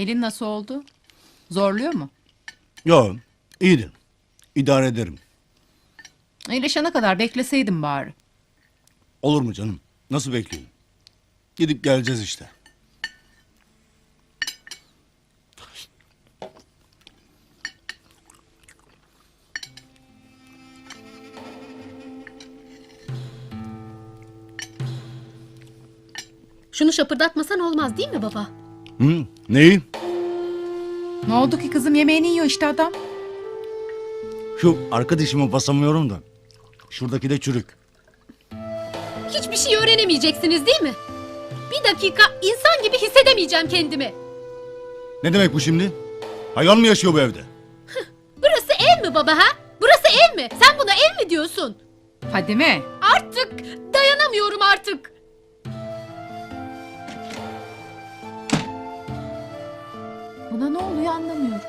Elin nasıl oldu? Zorluyor mu? Yo, iyidir. İdare ederim. İyileşene kadar bekleseydim bari. Olur mu canım? Nasıl bekleyeyim? Gidip geleceğiz işte. Şunu şapırdatmasan olmaz değil mi baba? Hı? Neyi? Ne oldu ki kızım yemeğini yiyor işte adam. Şu arka dişime basamıyorum da. Şuradaki de çürük. Hiçbir şey öğrenemeyeceksiniz değil mi? Bir dakika insan gibi hissedemeyeceğim kendimi. Ne demek bu şimdi? Hayvan mı yaşıyor bu evde? Burası ev mi baba ha? Burası ev mi? Sen buna ev mi diyorsun? Fadime. Artık dayanamıyorum artık. Oluyor anlamıyorum.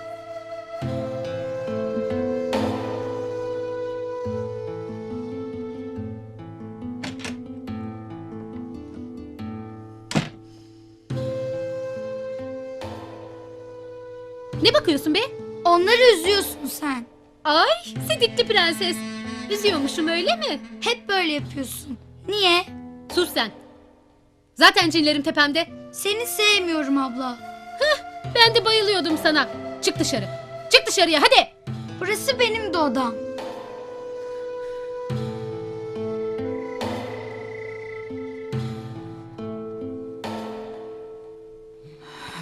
Ne bakıyorsun be? Onları üzüyorsun sen. Ay sidikli prenses. Üzüyormuşum öyle mi? Hep böyle yapıyorsun. Niye? Sus sen. Zaten cinlerim tepemde. Seni sevmiyorum abla. Ben de bayılıyordum sana. Çık dışarı. Çık dışarıya hadi. Burası benim de odam.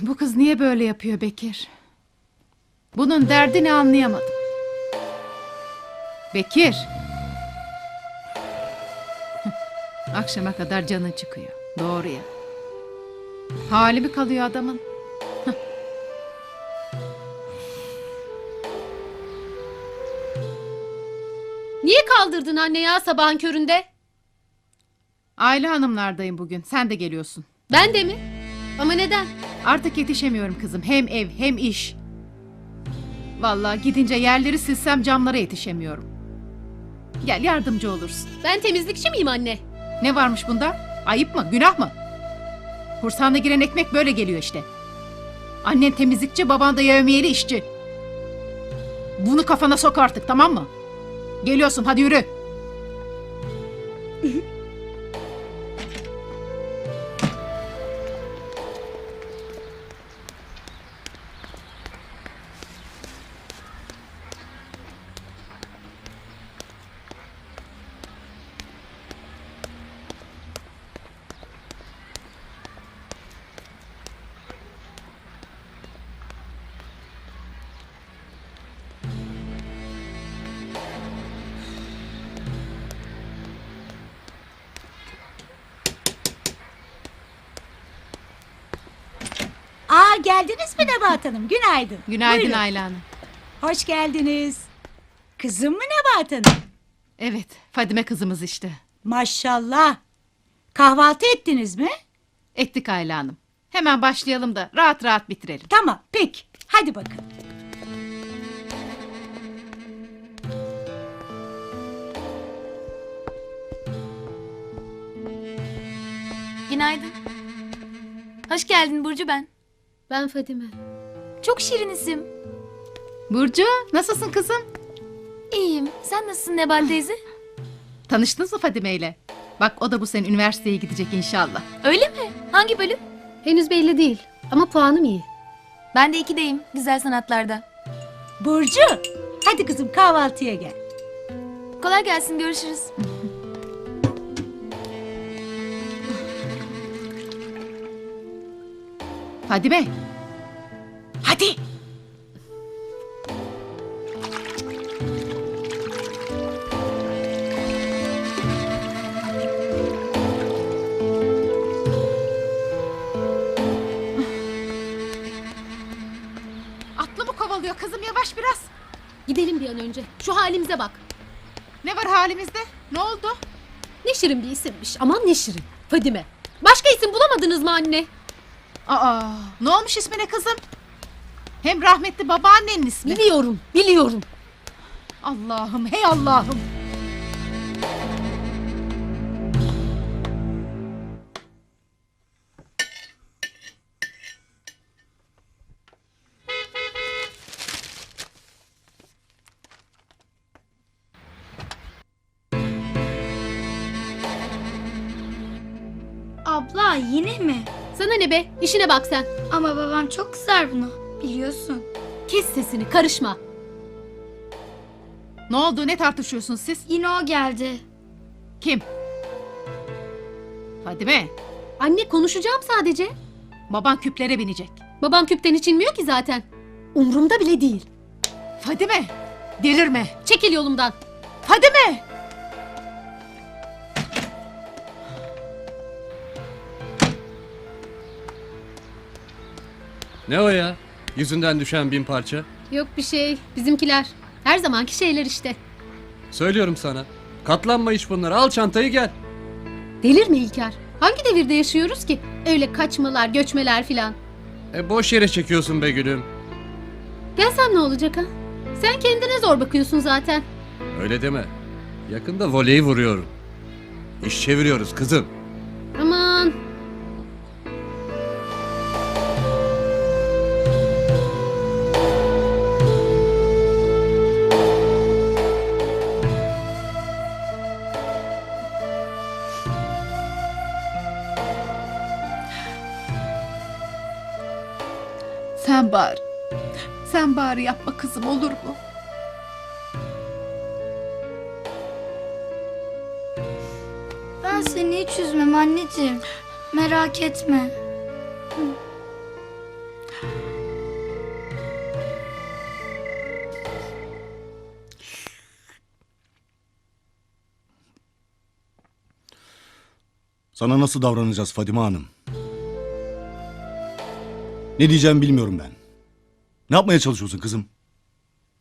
Bu kız niye böyle yapıyor Bekir? Bunun derdini anlayamadım. Bekir. Akşama kadar canın çıkıyor. Doğru ya. Hali mi kalıyor adamın? Kaldırdın anne ya sabahın köründe? Aile hanımlardayım bugün. Sen de geliyorsun. Ben de mi? Ama neden? Artık yetişemiyorum kızım. Hem ev hem iş. Vallahi gidince yerleri silsem camlara yetişemiyorum. Gel yardımcı olursun. Ben temizlikçi miyim anne? Ne varmış bunda? Ayıp mı? Günah mı? Kursağına giren ekmek böyle geliyor işte. Annen temizlikçi, baban da yevmiyeli işçi. Bunu kafana sok artık tamam mı? Geliyorsun hadi yürü. Geldiniz mi Nebahat Hanım? Günaydın. Günaydın Buyurun. Ayla Hanım. Hoş geldiniz. Kızım mı Nebahat Hanım? Evet Fadime kızımız işte. Maşallah. Kahvaltı ettiniz mi? Ettik Ayla Hanım. Hemen başlayalım da rahat rahat bitirelim. Tamam peki. Hadi bakın. Günaydın. Hoş geldin Burcu ben. Ben Fadime. Çok şirin isim. Burcu nasılsın kızım? İyiyim. Sen nasılsın Nebal teyze? Tanıştınız mı Fadime ile? Bak o da bu sene üniversiteye gidecek inşallah. Öyle mi? Hangi bölüm? Henüz belli değil ama puanım iyi. Ben de ikideyim. Güzel sanatlarda. Burcu. Hadi kızım kahvaltıya gel. Kolay gelsin. Görüşürüz. Fadime Hadi. atlı mı kovalıyor kızım yavaş biraz. Gidelim bir an önce. Şu halimize bak. Ne var halimizde? Ne oldu? Ne şirin bir isimmiş. Aman ne şirin. Fadime. Başka isim bulamadınız mı anne? Aa, ne olmuş ismine kızım? Hem rahmetli babaannenin ismi. Biliyorum, biliyorum. Allah'ım, hey Allah'ım. Ne be? İşine bak sen. Ama babam çok kızar buna. Biliyorsun. Kes sesini karışma. Ne oldu ne tartışıyorsunuz siz? Yine o geldi. Kim? Fadime Anne konuşacağım sadece. baban küplere binecek. Babam küpten hiç inmiyor ki zaten. Umrumda bile değil. Fadime delirme. Çekil yolumdan. Fadime. Ne o ya? Yüzünden düşen bin parça. Yok bir şey. Bizimkiler. Her zamanki şeyler işte. Söylüyorum sana. Katlanma iş bunlara. Al çantayı gel. Delirme İlker. Hangi devirde yaşıyoruz ki? Öyle kaçmalar, göçmeler filan. E boş yere çekiyorsun be gülüm. Gelsem ne olacak ha? Sen kendine zor bakıyorsun zaten. Öyle deme. Yakında voleyi vuruyorum. İş çeviriyoruz kızım. Bari yapma kızım olur mu? Ben seni hiç üzmem anneciğim. Merak etme. Sana nasıl davranacağız Fadime Hanım? Ne diyeceğimi bilmiyorum ben. Ne yapmaya çalışıyorsun kızım?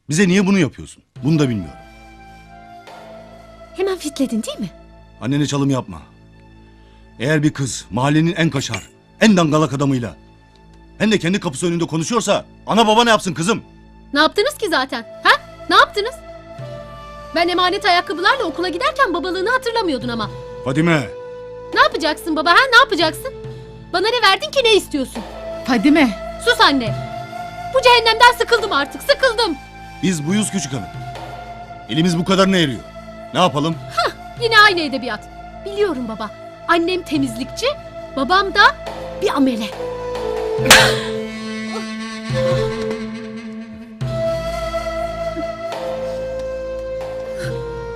Bize niye bunu yapıyorsun? Bunu da bilmiyorum. Hemen fitledin değil mi? Annene çalım yapma. Eğer bir kız mahallenin en kaşar, en dangalak adamıyla hem de kendi kapısı önünde konuşuyorsa ana baba ne yapsın kızım? Ne yaptınız ki zaten? Ha? Ne yaptınız? Ben emanet ayakkabılarla okula giderken babalığını hatırlamıyordun ama. Fadime, Ne yapacaksın baba ha? Ne yapacaksın? Bana ne verdin ki ne istiyorsun? Fadime. Sus anne. Bu cehennemden sıkıldım artık. Sıkıldım. biz buyuz küçük hanım. Elimiz bu kadar ne eriyor? Ne yapalım? Yine aynı edebiyat. Biliyorum baba. Annem temizlikçi, babam da bir amele.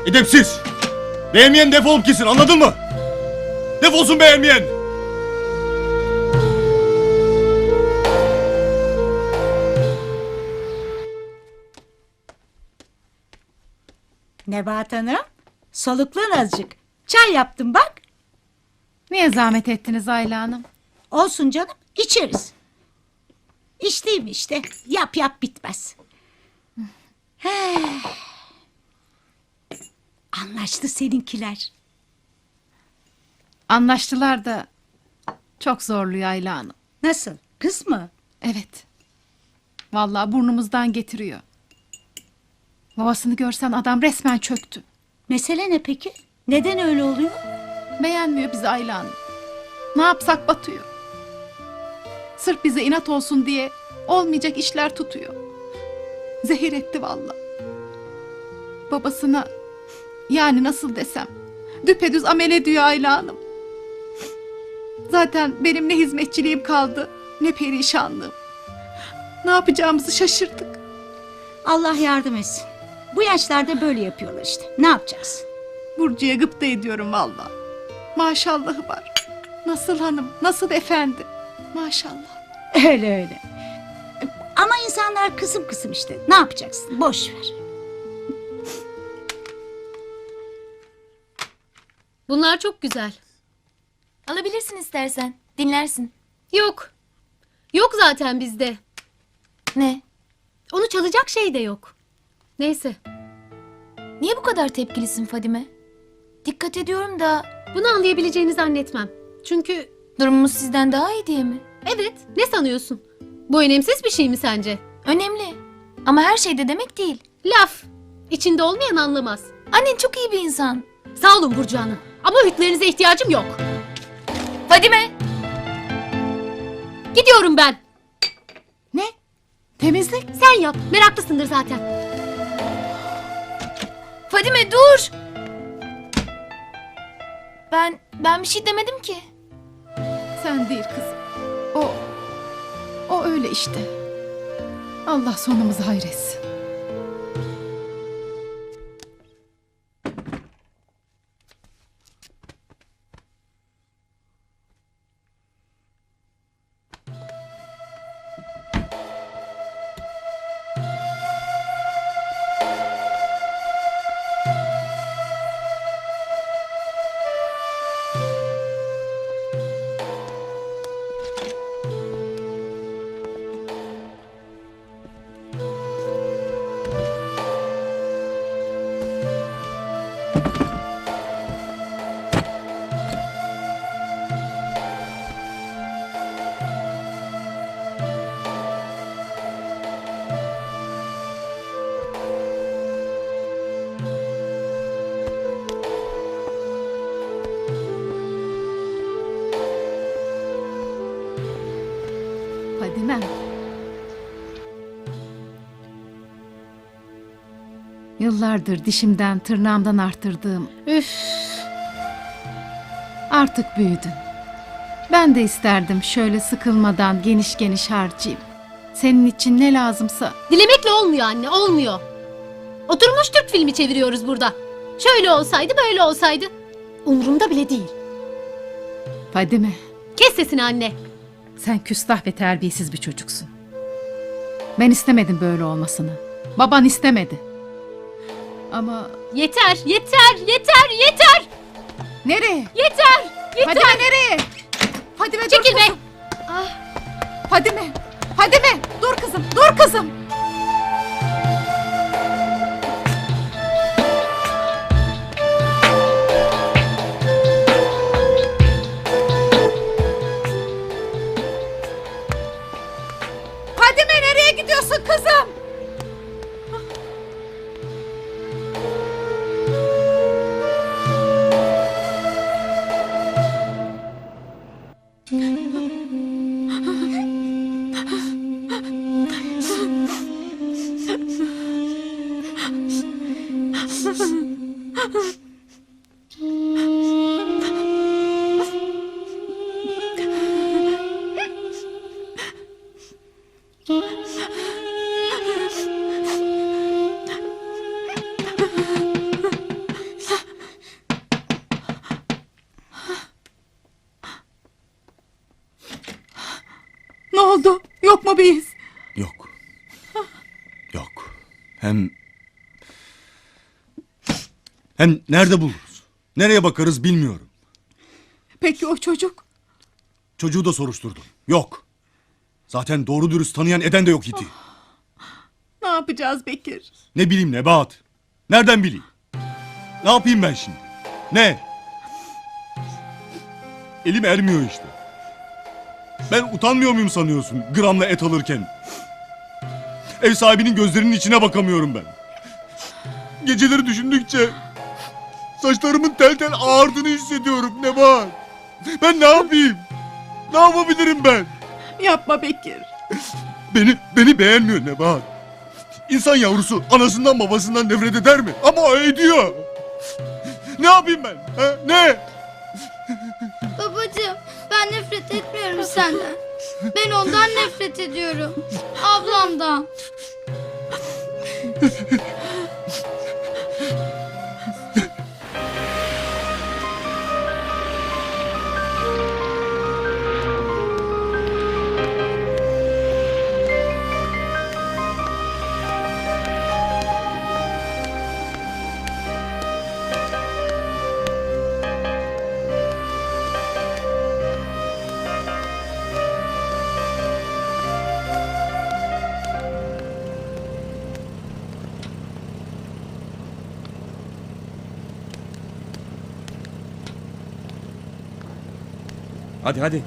Edepsiz! Beğenmeyen defolup gitsin anladın mı? Defolsun beğenmeyen! Nebahat Hanım, soluklan azıcık. Çay yaptım bak. Niye zahmet ettiniz Ayla Hanım? Olsun canım, içeriz. İçtiğim işte, yap yap bitmez. Anlaştı seninkiler. Anlaştılar da çok zorluyor Ayla Hanım. Nasıl, kız mı? Evet. Vallahi burnumuzdan getiriyor. Babasını görsen adam resmen çöktü. Mesele ne peki? Neden öyle oluyor? Beğenmiyor bizi Ayla Hanım. Ne yapsak batıyor. Sırf bize inat olsun diye olmayacak işler tutuyor. Zehir etti valla. Babasına yani nasıl desem düpedüz amele diyor Ayla Hanım. Zaten benim ne hizmetçiliğim kaldı ne perişanlığım. Ne yapacağımızı şaşırdık. Allah yardım etsin. Bu yaşlarda böyle yapıyorlar işte. Ne yapacağız? Burcu'ya gıpta ediyorum valla. Maşallahı var. Nasıl hanım, nasıl efendi. Maşallah. Öyle öyle. Ama insanlar kısım kısım işte. Ne yapacaksın? Boş ver. Bunlar çok güzel. Alabilirsin istersen. Dinlersin. Yok. Yok zaten bizde. Ne? Onu çalacak şey de yok. Neyse. Niye bu kadar tepkilisin Fadime? Dikkat ediyorum da Bunu anlayabileceğini zannetmem. Çünkü durumumuz sizden daha iyi diye mi? evet ne sanıyorsun? Bu önemsiz bir şey mi sence? Önemli. Ama her şey de demek değil. Laf. İçinde olmayan anlamaz. Annen çok iyi bir insan. Sağ olun Burcu Hanım. Ama hüklerinize ihtiyacım yok. Fadime! Gidiyorum ben. Ne? Temizlik? Sen yap. Meraklısındır zaten. Fadime dur! Ben, ben bir şey demedim ki. Sen değil kızım. O, o öyle işte. Allah sonumuzu hayretsin. Yıllardır dişimden tırnağımdan arttırdığım Üf. artık büyüdün. Ben de isterdim şöyle sıkılmadan geniş geniş harcayayım. Senin için ne lazımsa Dilemekle olmuyor anne, olmuyor. Oturmuş Türk filmi çeviriyoruz burada. Şöyle olsaydı, böyle olsaydı. Umurumda bile değil. Fadime Kes sesini anne. sen küstah ve terbiyesiz bir çocuksun. Ben istemedim böyle olmasını. Baban istemedi. Ama Yeter, yeter, yeter, yeter, nereye? yeter, yeter. Fadime nereye? Fadime dur Çekil be. kızım. Fadime. Fadime dur kızım. Dur kızım. 哼 哼 Hem nerede buluruz? Nereye bakarız bilmiyorum. Peki o çocuk? Çocuğu da soruşturdum. Yok. Zaten doğru dürüst tanıyan eden de yok iti. Ne yapacağız Bekir? Ne bileyim Nebahat. Nereden bileyim? Ne yapayım ben şimdi? Ne? Elim ermiyor işte. Ben utanmıyor muyum sanıyorsun gramla et alırken? Ev sahibinin gözlerinin içine bakamıyorum ben. Geceleri düşündükçe saçlarımın tel tel ağardığını hissediyorum Nebahat. Ben ne yapayım? Ne yapabilirim ben? Yapma Bekir. Beni beni beğenmiyor Nebahat. İnsan yavrusu anasından babasından nefret eder mi? Ama o ediyor. Ne yapayım ben? Ha? Ne? Babacığım ben nefret etmiyorum senden. Ben ondan nefret ediyorum. Ablamdan. Hadi hadi.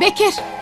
Bekir.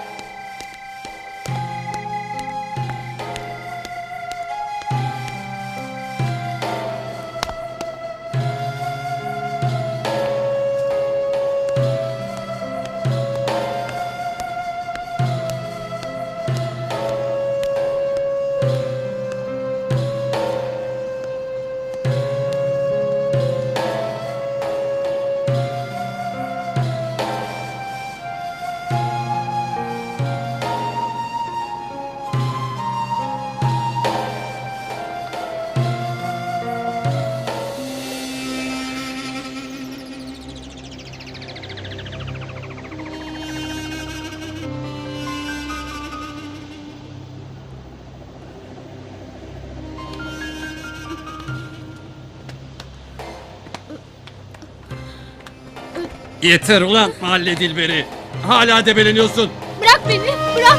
Yeter ulan mahalle dilberi. Hala debeleniyorsun. Bırak beni, bırak.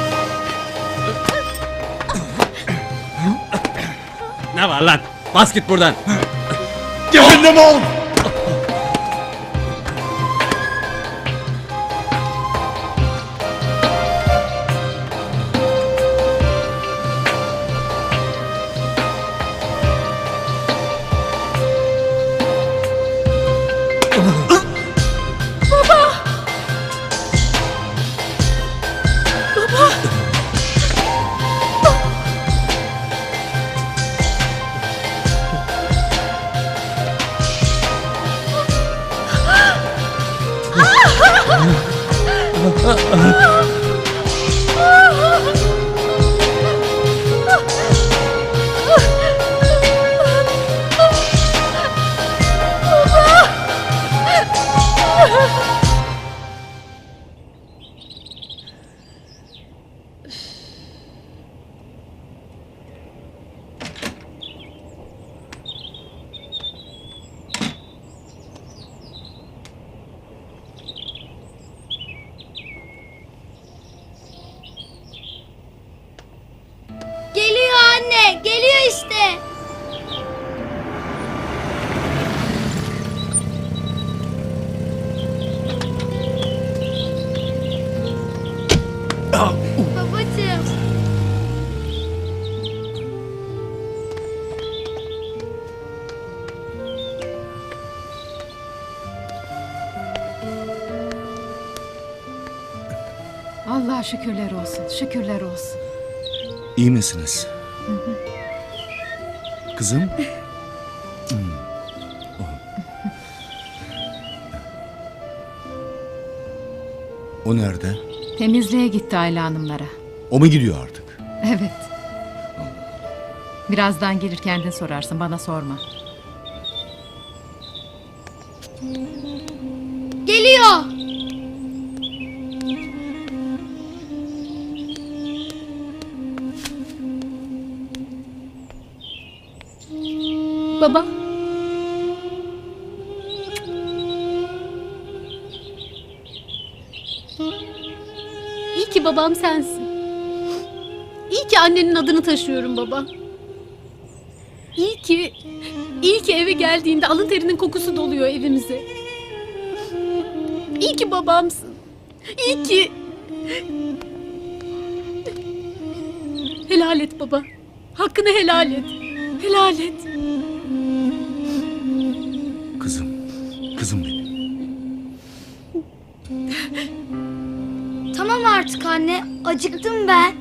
Ne var lan? Bas git buradan. Cehennem ol! Allah şükürler olsun, şükürler olsun. İyi misiniz? Kızım? Hmm. O nerede? Temizliğe gitti Ayla Hanımlara. O mu gidiyor artık? Evet. Birazdan gelir kendin sorarsın, bana sorma. Geliyor. Baba. İyi ki babam sensin. İyi ki annenin adını taşıyorum baba. İyi ki, iyi ki eve geldiğinde alın terinin kokusu doluyor evimize. İyi ki babamsın. İyi ki... Helal et baba. Hakkını helal et. Helal et. Kızım benim. Tamam artık anne. Acıktım ben.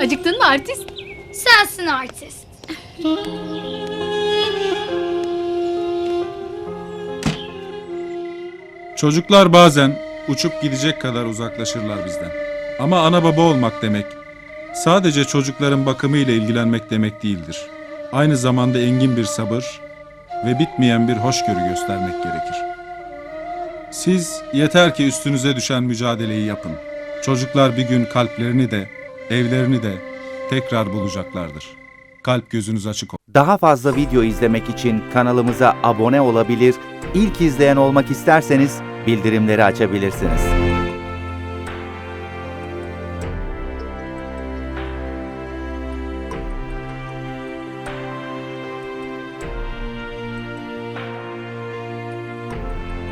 Acıktın mı artist? Sensin artist. Çocuklar bazen uçup gidecek kadar uzaklaşırlar bizden. Ama ana baba olmak demek, sadece çocukların bakımı ile ilgilenmek demek değildir. Aynı zamanda engin bir sabır ve bitmeyen bir hoşgörü göstermek gerekir. Siz yeter ki üstünüze düşen mücadeleyi yapın. Çocuklar bir gün kalplerini de, evlerini de tekrar bulacaklardır. Kalp gözünüz açık olsun. Daha fazla video izlemek için kanalımıza abone olabilir, ilk izleyen olmak isterseniz bildirimleri açabilirsiniz.